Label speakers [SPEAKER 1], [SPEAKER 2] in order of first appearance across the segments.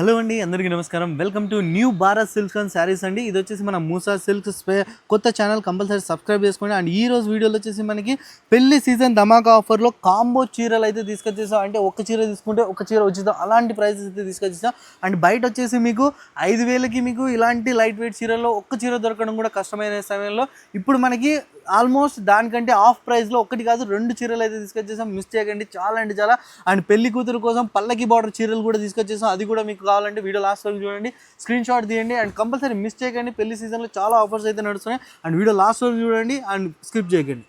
[SPEAKER 1] Hello అండి అందరికీ నమస్కారం. Welcome to new Bharat silks and sarees అండి. ఇది వచ్చేసి మన మూసా సిల్క్స్ స్పే- కొత్త ఛానల్ కంపల్సరీ సబ్స్క్రైబ్ చేసుకోండి. అండ్ ఈ రోజు వీడియోలో వచ్చేసి మనకి పెళ్ళి సీజన్ ధమాకా ఆఫర్లో కాంబో చీరలు అయితే తీసుకొచ్చేసాం. అంటే ఒక చీర తీసుకుంటే ఒక చీర ఉచితం అలాంటి ప్రైసెస్ అయితే తీసుకొచ్చేసాం. అండ్ బయట వచ్చేసి మీకు ఐదు వేలకి మీకు ఇలాంటి లైట్ వెయిట్ చీరల్లో ఒక్క చీర దొరకడం కూడా కష్టమైన సమయంలో ఇప్పుడు మనకి ఆల్మోస్ట్ దానికంటే ఆఫ్ ప్రైస్లో ఒకటి కాదు రెండు చీరలు అయితే తీసుకొచ్చేసాం. మిస్టేక్ అండి చాలా అంటే చాలా. అండ్ పెళ్ళి కూతురు కోసం పల్లకి బార్డర్ చీరలు కూడా తీసుకొచ్చేసాం. అది కూడా మీకు కావాలంటే వీడియో లాస్ట్ వరకు చూడండి. స్క్రీన్ షాట్ తీయండి. అండ్ కంపల్సరీ మిస్ చేయకండి పెళ్ళి సీజన్లో చాలా ఆఫర్స్ అయితే నడుస్తున్నాయి. అండ్ వీడియో లాస్ట్ వరకు చూడండి అండ్ స్కిప్ చేయకండి.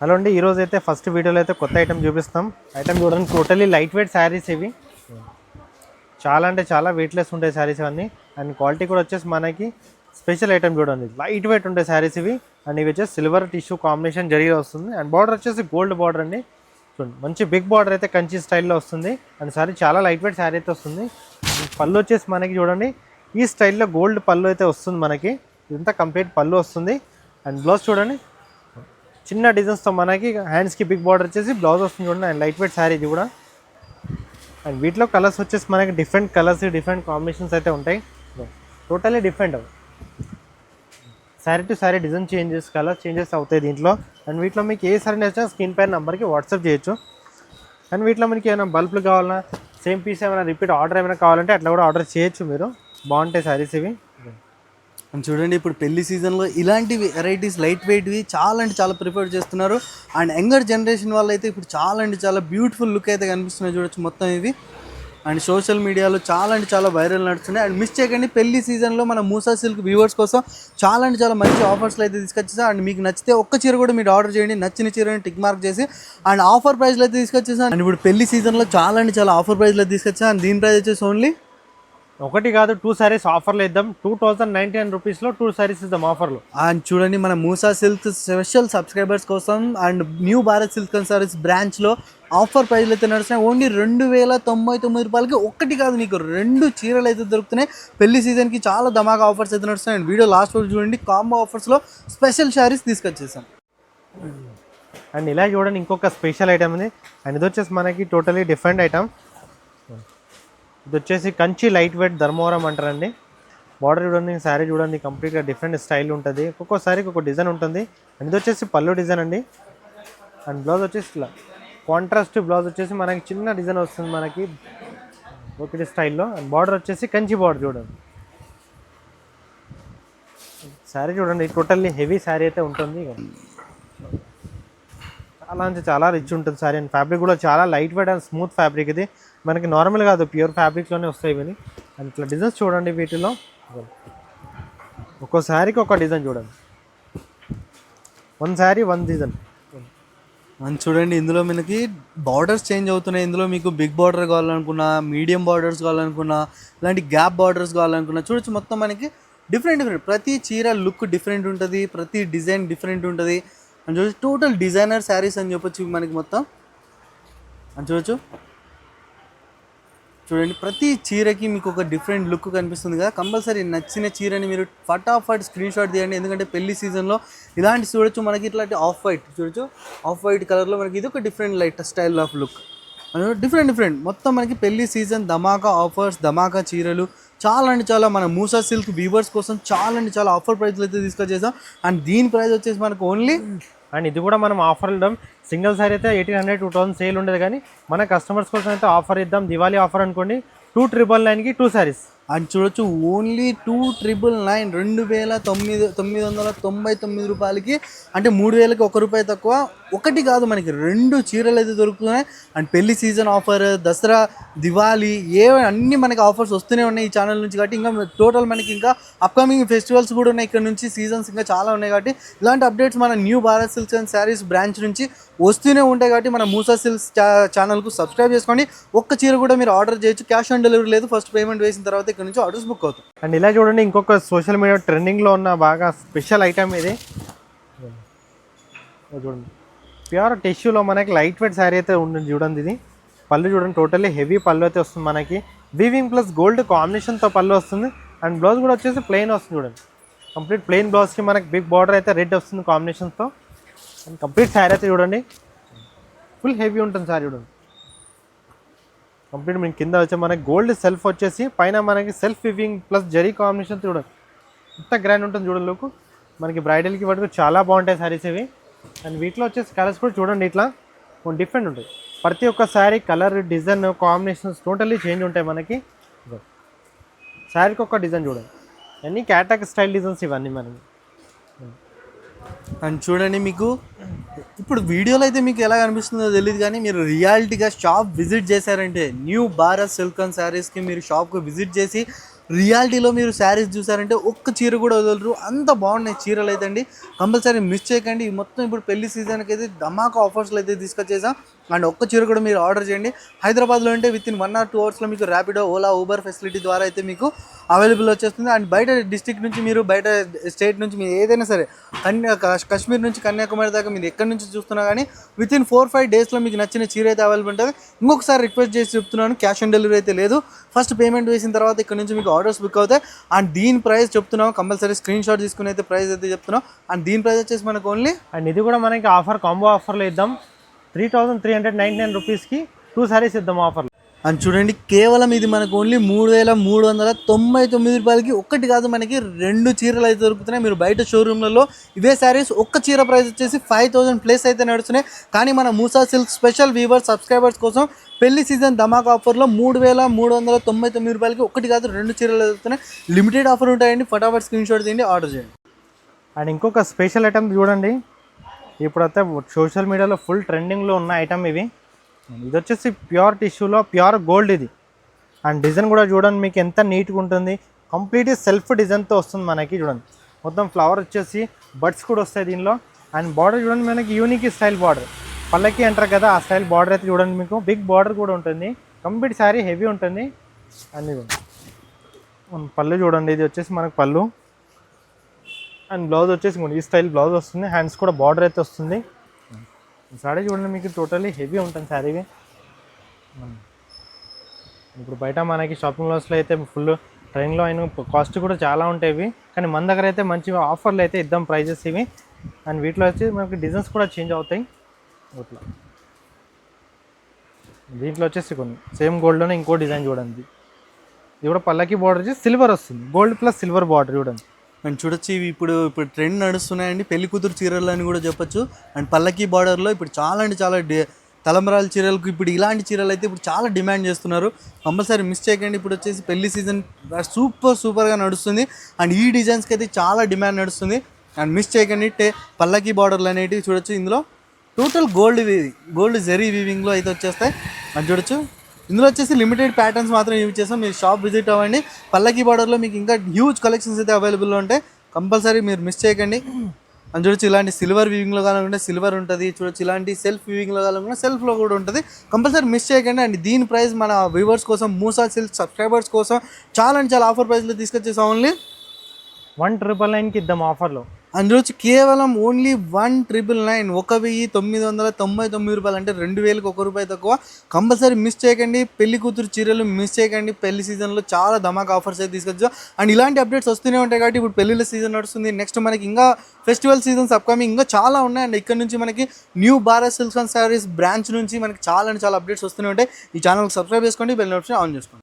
[SPEAKER 2] హలో అండి ఈరోజు అయితే ఫస్ట్ వీడియోలో అయితే కొత్త ఐటమ్ చూపిస్తాం. ఐటమ్ చూడండి టోటలీ లైట్ వెయిట్ శారీస్ ఇవి. చాలా అంటే చాలా వెయిట్లెస్ ఉంటాయి శారీస్ అన్నీ అండ్ క్వాలిటీ కూడా వచ్చేసి మనకి స్పెషల్ ఐటమ్ చూడండి. లైట్ వెయిట్ ఉండే శారీస్ ఇవి. అండ్ ఇవి వచ్చేసి సిల్వర్ టిష్యూ కాంబినేషన్ జరిగి వస్తుంది. అండ్ బార్డర్ వచ్చేసి గోల్డ్ బార్డర్ అండి. చూడండి. మంచి బిగ్ బార్డర్ అయితే కంచి స్టైల్లో వస్తుంది. అండ్ సారీ చాలా లైట్ వెయిట్ శారీ అయితే వస్తుంది. పళ్ళు వచ్చేసి మనకి చూడండి. ఈ స్టైల్లో గోల్డ్ పళ్ళు అయితే వస్తుంది మనకి. ఇదంతా కంప్లీట్ పళ్ళు వస్తుంది. అండ్ బ్లౌజ్ చూడండి. చిన్న డిజైన్స్తో మనకి హ్యాండ్స్కి బిగ్ బార్డర్ వచ్చేసి బ్లౌజ్ వస్తుంది చూడండి. అండ్ లైట్ వెయిట్ శారీ ఇది కూడా. అండ్ వీటిలో కలర్స్ వచ్చేసి మనకి డిఫరెంట్ కలర్స్ డిఫరెంట్ కాంబినేషన్స్ అయితే ఉంటాయి. టోటలీ డిఫరెంట్ అవి. Saree to saree design changes colour changes అవుతాయి దీంట్లో. అండ్ వీటిలో మీకు ఏ సారీ నచ్చినా స్క్రీన్ పైన నెంబర్కి వాట్సాప్ చేయొచ్చు. అండ్ వీటిలో మనకి ఏమైనా బల్బులు కావాలన్నా సేమ్ పీస్ ఏమైనా రిపీట్ ఆర్డర్ ఏమైనా కావాలంటే అట్లా కూడా ఆర్డర్ చేయొచ్చు మీరు. బాగుంటాయి శారీస్ ఇవి.
[SPEAKER 1] అండ్ చూడండి ఇప్పుడు పెళ్ళి సీజన్లో ఇలాంటి వెరైటీస్ లైట్ వెయిట్వి చాలా అంటే చాలా ప్రిఫర్ చేస్తున్నారు. అండ్ యంగర్ జనరేషన్ వాళ్ళు అయితే ఇప్పుడు చాలా అంటే చాలా బ్యూటిఫుల్ లుక్ అయితే కనిపిస్తున్నాయి చూడొచ్చు మొత్తం ఇవి. అండ్ సోషల్ మీడియాలో చాలా అంటే చాలా వైరల్ నడుస్తున్నాయి. అండ్ మిస్ చేయకండి పెళ్ళి సీజన్లో మన మూసా సిల్క్ వ్యూవర్స్ కోసం చాలా అంటే చాలా మంచి ఆఫర్స్లో అయితే తీసుకొచ్చేసా. అండ్ మీకు నచ్చితే ఒక్క చీర కూడా మీరు ఆర్డర్ చేయండి. నచ్చిన చీరని టిక్ మార్క్ చేసి అండ్ ఆఫర్ ప్రైస్లో అయితే తీసుకొచ్చేసా. అండ్ ఇప్పుడు పెళ్ళి సీజన్లో చాలా అంటే చాలా ఆఫర్ ప్రైస్లో తీసుకొచ్చా అండ్ దీని ప్రైస్ వచ్చేసి ఓన్లీ
[SPEAKER 2] ఒకటి కాదు టూ శారీస్ ఆఫర్లు ఇద్దాం. టూ థౌజండ్ నైంటీ నైన్ రూపీస్లో టూ శారీస్ ఇద్దాం ఆఫర్లు
[SPEAKER 1] అండ్ చూడండి మన మూసా సిల్క్ స్పెషల్ సబ్స్క్రైబర్స్ కోసం and new Bharat silk and service బ్రాంచ్లో ఆఫర్ ప్రైస్లు అయితే నడుస్తున్నాయి. ఓన్లీ రెండు వేల తొంభై తొమ్మిది రూపాయలకి ఒక్కటి కాదు నీకు రెండు చీరలు అయితే దొరుకుతున్నాయి. పెళ్ళి సీజన్కి చాలా ధమాకా ఆఫర్స్ అయితే నడుస్తున్నాయి. అండ్ వీడియో లాస్ట్ రోజు చూడండి. కాంబో ఆఫర్స్లో స్పెషల్ శారీస్ తీసుకొచ్చేసాం.
[SPEAKER 2] అండ్ ఇలా చూడండి ఇంకొక స్పెషల్ ఐటమ్ ఉంది. అండ్ ఇది వచ్చేసి మనకి టోటలీ డిఫరెంట్ ఐటమ్. ఇది వచ్చేసి కంచి లైట్ వెయిట్ ధర్మవరం అంటారండి. బార్డర్ చూడండి శారీ చూడండి కంప్లీట్గా డిఫరెంట్ స్టైల్ ఉంటుంది. ఒక్కొక్క శారీకి ఒక డిజైన్ ఉంటుంది. అండ్ ఇది వచ్చేసి పళ్ళు డిజైన్ అండి. అండ్ బ్లౌజ్ వచ్చేసి ఇలా. కాంట్రాస్ట్ బ్లౌజ్ వచ్చేసి మనకి చిన్న డిజైన్ వస్తుంది మనకి. ఒకటి స్టైల్లో అండ్ బార్డర్ వచ్చేసి కంచి బార్డర్ చూడండి. శారీ చూడండి టోటల్లీ హెవీ శారీ అయితే ఉంటుంది చాలా అంటే చాలా రిచ్ ఉంటుంది శారీ అండ్ ఫ్యాబ్రిక్ కూడా చాలా light weight and smooth fabric ఇది. మనకి నార్మల్ కాదు ప్యూర్ ఫ్యాబ్రిక్లోనే వస్తాయి ఇవన్నీ. అండ్ ఇట్లా డిజైన్స్ చూడండి వీటిలో. ఒక్కో శారీకి ఒక డిజైన్ చూడండి. వన్ శారీ వన్ డిజైన్
[SPEAKER 1] అని చూడండి ఇందులో మనకి బార్డర్స్ చేంజ్ అవుతున్నాయి. ఇందులో మీకు బిగ్ బార్డర్ కావాలనుకున్నా మీడియం బార్డర్స్ కావాలనుకున్నా ఇలాంటి గ్యాప్ బార్డర్స్ కావాలనుకున్నా చూడొచ్చు మొత్తం మనకి డిఫరెంట్ డిఫరెంట్ ప్రతి చీర లుక్ డిఫరెంట్ ఉంటుంది ప్రతి డిజైన్ డిఫరెంట్ ఉంటుంది. అని చూడొచ్చు టోటల్ డిజైనర్ శారీస్ అని చెప్పొచ్చు మనకి మొత్తం. అని చూడొచ్చు. చూడండి ప్రతి చీరకి మీకు ఒక డిఫరెంట్ లుక్ కనిపిస్తుంది కదా. కంపల్సరీ నచ్చిన చీరని మీరు ఫటాఫట్ స్క్రీన్ షాట్ తీయండి. ఎందుకంటే పెళ్ళి సీజన్లో ఇలాంటి చూడొచ్చు. మనకి ఇట్లాంటి ఆఫ్ వైట్ చూడొచ్చు. ఆఫ్ వైట్ కలర్లో మనకి ఇది ఒక different light style of look different different మొత్తం మనకి పెళ్ళి సీజన్ ధమాకా ఆఫర్స్ ధమాకా చీరలు. చాలా అంటే చాలా మన మూసా సిల్క్ వ్యూవర్స్ కోసం చాలా అంటే చాలా ఆఫర్ ప్రైస్లు అయితే తీసుకొచ్చేసాం అండ్ దీని ప్రైస్ వచ్చేసి మనకు ఓన్లీ
[SPEAKER 2] అండ్ ఇది కూడా మనం ఆఫర్ ఇద్దాం. సింగిల్ సారీ అయితే eighteen hundred two thousand sale ఉండేది కానీ మన కస్టమర్స్ కోసం అయితే ఆఫర్ ఇద్దాం. దివాళీ ఆఫర్ అనుకోండి. టూ ట్రిపుల్ నైన్కి టూ శారీస్
[SPEAKER 1] అండ్ చూడొచ్చు. ఓన్లీ టూ ట్రిపుల్ నైన్ రెండు వేల తొమ్మిది తొమ్మిది వందల తొంభై తొమ్మిది రూపాయలకి అంటే మూడు వేలకి ఒక రూపాయి తక్కువ. ఒకటి కాదు మనకి రెండు చీరలు అయితే దొరుకుతున్నాయి. అండ్ పెళ్ళి సీజన్ ఆఫర్ దసరా దివాళీ ఏ అన్ని మనకి ఆఫర్స్ వస్తూనే ఉన్నాయి ఈ ఛానల్ నుంచి కాబట్టి ఇంకా టోటల్ మనకి ఇంకా అప్కమింగ్ ఫెస్టివల్స్ కూడా ఉన్నాయి ఇక్కడ నుంచి సీజన్స్ ఇంకా చాలా ఉన్నాయి కాబట్టి. ఇలాంటి అప్డేట్స్ మన new Bharat silks and sarees branch నుంచి వస్తూనే ఉంటాయి కాబట్టి మన మూసా సిల్క్స్ ఛానల్కు సబ్స్క్రైబ్ చేసుకోండి. ఒక్క చీర కూడా మీరు ఆర్డర్ చేయొచ్చు. క్యాష్ ఆన్ డెలివరీ లేదు. ఫస్ట్ పేమెంట్ వేసిన తర్వాత ఇక్కడ నుంచి ఆర్డర్స్ బుక్ అవుతాయి
[SPEAKER 2] అండ్ ఇలా చూడండి ఇంకొక సోషల్ మీడియా ట్రెండింగ్లో ఉన్న బాగా స్పెషల్ ఐటమ్ ఇది. చూడండి. ప్యూర్ టిష్యూలో మనకి లైట్ వెయిట్ శారీ అయితే ఉంటుంది చూడండి ఇది. పళ్ళు చూడండి టోటల్లీ హెవీ పళ్ళు అయితే వస్తుంది మనకి. వీవింగ్ ప్లస్ గోల్డ్ కాంబినేషన్తో పళ్ళు వస్తుంది. అండ్ బ్లౌజ్ కూడా వచ్చేసి ప్లెయిన్ వస్తుంది చూడండి. కంప్లీట్ ప్లెయిన్ బ్లౌజ్కి మనకి బిగ్ బార్డర్ అయితే రెడ్ వస్తుంది కాంబినేషన్తో అండ్ కంప్లీట్ శారీ అయితే చూడండి. ఫుల్ హెవీ ఉంటుంది శారీ చూడండి. కంప్లీట్ మీకు కింద వచ్చే మనకి గోల్డ్ సెల్ఫ్ వచ్చేసి పైన మనకి self weaving plus zari combination చూడండి ఎంత గ్రాండ్ ఉంటుంది చూడండి లుక్ మనకి బ్రైడల్కి పట్టుకు చాలా బాగుంటాయి శారీస్ ఇవి. అండ్ వీటిలో వచ్చేసి కలర్స్ కూడా చూడండి ఇట్లా. డిఫరెంట్ ఉంటాయి. ప్రతి ఒక్క saree colour design combinations totally change ఉంటాయి మనకి. శారీకి ఒక డిజైన్ చూడండి. అన్నీ క్యాటాక్ స్టైల్ డిజైన్స్ ఇవన్నీ మనకి.
[SPEAKER 1] అండ్ చూడండి మీకు ఇప్పుడు వీడియోలో అయితే మీకు ఎలా కనిపిస్తుందో తెలియదు కానీ మీరు రియాలిటీగా షాప్ విజిట్ చేశారంటే న్యూ భారత్ సిల్క్ అండ్ శారీస్కి మీరు షాప్కి విజిట్ చేసి రియాలిటీలో మీరు శారీస్ చూసారంటే ఒక్క చీర కూడా వదలరు. అంత బాగున్నాయి చీరలు అయితే అండి. కంపల్సరీ మిస్ చేయకండి. మొత్తం ఇప్పుడు పెళ్ళి సీజన్కి అయితే ధమాకా ఆఫర్స్లు అయితే తీసుకొచ్చేసాం. అండ్ ఒక్క చీర కూడా మీరు ఆర్డర్ చేయండి. హైదరాబాద్లో అంటే with in one or two అవర్స్లో మీకు ర్యాపిడో ఓలా ఊబర్ ఫెసిలిటీ ద్వారా అయితే మీకు అవైలబుల్ వచ్చేస్తుంది. అండ్ బయట డిస్టిక్ నుంచి మీరు బయట స్టేట్ నుంచి మీరు ఏదైనా సరే కన్యా కాశ్మీర్ నుంచి కన్యాకుమారి దాకా మీరు ఎక్కడి నుంచి చూస్తున్నా కానీ విత్ ఇన్ ఫోర్ ఫైవ్ డేస్లో మీకు నచ్చిన చీర అయితే అవైలబుల్ ఉంటుంది. ఇంకొకసారి రిక్వెస్ట్ చేసి చెప్తున్నాను క్యాష్ ఆన్ డెలివరీ అయితే లేదు. ఫస్ట్ పేమెంట్ వేసిన తర్వాత ఇక్కడ నుంచి మీకు ఆర్డర్స్ బుక్ అవుతాయి. అండ్ దీని ప్రైస్ చెప్తున్నాం కంపల్సరీ స్క్రీన్ షాట్ తీసుకుని అయితే ప్రైస్ అయితే చెప్తున్నాం. అండ్ దీని ప్రైస్ వచ్చేసి మనకు ఓన్లీ
[SPEAKER 2] అండ్ ఇది కూడా మనకి ఆఫర్ కాంబో ఆఫర్లో ఇద్దాం. Three thousand three hundred ninety nine రూపీస్కి టూ సారీస్ ఇద్దాం ఆఫర్లో
[SPEAKER 1] అండ్ చూడండి కేవలం ఇది మనకు ఓన్లీ మూడు వేల మూడు వందల తొంభై తొమ్మిది రూపాయలకి ఒక్కటి కాదు మనకి రెండు చీరలు అయితే దొరుకుతున్నాయి. మీరు బయట షోరూమ్లలో ఇవే శారీస్ ఒక్క చీర ప్రైస్ వచ్చేసి ఫైవ్ థౌసండ్ ప్లేస్ అయితే నడుస్తున్నాయి. కానీ మన Moosa silk special weaver subscribers కోసం పెళ్ళి సీజన్ ధమాక్ ఆఫర్లో మూడు వేల మూడు వందల తొంభై తొమ్మిది రూపాయలకి ఒకటి కాదు రెండు చీరలు దొరుకుతున్నాయి. లిమిటెడ్ ఆఫర్ ఉంటాయండి. ఫటాఫట్ స్క్రీన్ షాట్ తీయండి ఆర్డర్ చేయండి.
[SPEAKER 2] అండ్ ఇంకొక స్పెషల్ ఐటమ్ చూడండి. ఇప్పుడైతే సోషల్ మీడియాలో ఫుల్ ట్రెండింగ్లో ఉన్న ఐటమ్ ఇవి. ఇది వచ్చేసి ప్యూర్ టిష్యూలో ప్యూర్ గోల్డ్ ఇది. అండ్ డిజైన్ కూడా చూడండి మీకు ఎంత నీట్గా ఉంటుంది. కంప్లీట్ సెల్ఫ్ డిజైన్తో వస్తుంది మనకి చూడండి. మొత్తం ఫ్లవర్ వచ్చేసి బడ్స్ కూడా వస్తాయి దీనిలో. అండ్ బార్డర్ చూడండి మనకి యూనిక్ స్టైల్ బార్డర్. పల్లకి అంటారు కదా ఆ స్టైల్ బార్డర్ అయితే చూడండి మీకు. బిగ్ బార్డర్ కూడా ఉంటుంది. కంప్లీట్ శారీ హెవీ ఉంటుంది. అండ్ ఇది పళ్ళు చూడండి ఇది వచ్చేసి మనకు పళ్ళు. అండ్ బ్లౌజ్ వచ్చేసి ఈ స్టైల్ బ్లౌజ్ వస్తుంది. హ్యాండ్స్ కూడా బార్డర్ అయితే వస్తుంది. సారీ చూడండి మీకు టోటల్లీ హెవీ ఉంటుంది సారీ ఇప్పుడు బయట మనకి షాపింగ్ మాల్స్లో అయితే ఫుల్ ట్రైన్లో అయిన కాస్ట్ కూడా చాలా ఉంటాయి కానీ మన దగ్గర అయితే మంచి ఆఫర్లు అయితే ఇద్దాం ప్రైజెస్ ఇవి. అండ్ వీటిలో వచ్చి మనకి డిజైన్స్ కూడా చేంజ్ అవుతాయి. అట్లా. దీంట్లో వచ్చేసి కొన్ని. సేమ్ గోల్డ్లోనే ఇంకో డిజైన్ చూడండి. ఇది కూడా పల్లకి బార్డర్ వచ్చి సిల్వర్ వస్తుంది. గోల్డ్ ప్లస్ సిల్వర్ బార్డర్ చూడండి.
[SPEAKER 1] అండ్ చూడొచ్చు ఇవి ఇప్పుడు ఇప్పుడు ట్రెండ్ నడుస్తున్నాయండి. పెళ్ళి కూతురు చీరలు అని కూడా చెప్పొచ్చు. అండ్ పల్లకి బార్డర్లో ఇప్పుడు చాలా అంటే చాలా డే తలంబరాల చీరలకు ఇప్పుడు ఇలాంటి చీరలు అయితే ఇప్పుడు చాలా డిమాండ్ చేస్తున్నారు. కంపల్సరీ మిస్ చేయకండి. ఇప్పుడు వచ్చేసి పెళ్ళి సీజన్ సూపర్ సూపర్గా నడుస్తుంది. అండ్ ఈ డిజైన్స్కి అయితే చాలా డిమాండ్ నడుస్తుంది. అండ్ మిస్ చేయకండి. టే పల్లకి బార్డర్లు అనేటివి చూడొచ్చు. ఇందులో టోటల్ గోల్డ్ గోల్డ్ జెరీ వీవింగ్లో అయితే వచ్చేస్తాయి. అది చూడొచ్చు. ఇందులో వచ్చేసి లిమిటెడ్ ప్యాటర్న్స్ మాత్రం యూజ్ చేస్తాం. మీరు షాప్ విజిట్ అవ్వండి. పల్లకి బార్డర్లో మీకు ఇంకా హ్యూజ్ కలెక్షన్స్ అయితే అవైలబుల్లో ఉంటాయి. కంపల్సరీ మీరు మిస్ చేయకండి. అని చూడొచ్చు ఇలాంటి సిల్వర్ వీవింగ్లో కావాలనుకుంటే సిల్వర్ ఉంటుంది. చూడొచ్చు ఇలాంటి సెల్ఫ్ వీవింగ్లో కావాలనుకుంటే సెల్ఫ్లో కూడా ఉంటుంది. కంపల్సరీ మిస్ చేయకండి. అండ్ దీని ప్రైస్ మన వ్యూవర్స్ కోసం మూసా సిల్క్ సబ్స్క్రైబర్స్ కోసం చాలా అంటే చాలా ఆఫర్ ప్రైస్లో తీసుకొచ్చేసాం ఓన్లీ
[SPEAKER 2] వన్ ట్రిపుల్ నైన్కి ఇద్దాం ఆఫర్లో
[SPEAKER 1] అందులో కేవలం ఓన్లీ వన్ ట్రిపుల్ నైన్ ఒక వెయ్యి తొమ్మిది వందల తొంభై తొమ్మిది రూపాయలు అంటే రెండు వేలకు ఒక రూపాయి తక్కువ. కంపల్సరీ మిస్ చేయకండి పెళ్ళి కూతురు చీరలు మిస్ చేయకండి పెళ్ళి సీజన్లో చాలా ధమాక్ ఆఫర్స్ అయితే తీసుకొచ్చు. అండ్ ఇలాంటి అప్డేట్స్ వస్తూనే ఉంటాయి కాబట్టి ఇప్పుడు పెళ్ళిళ్ళ సీజన్ నడుస్తుంది. నెక్స్ట్ మనకి ఇంకా ఫెస్టివల్ సీజన్స్ అప్కమింగ్ ఇంకా చాలా ఉన్నాయి. అండ్ ఇక్కడ నుంచి మనకి new Bharat silks and sarees branch నుంచి మనకి చాలా అంటే చాలా అప్డేట్స్ వస్తూనే ఉంటాయి. ఈ ఛానల్కి సబ్స్క్రైబ్ చేసుకోండి బెల్ నోటిఫికేషన్ ఆన్ చేసుకోండి.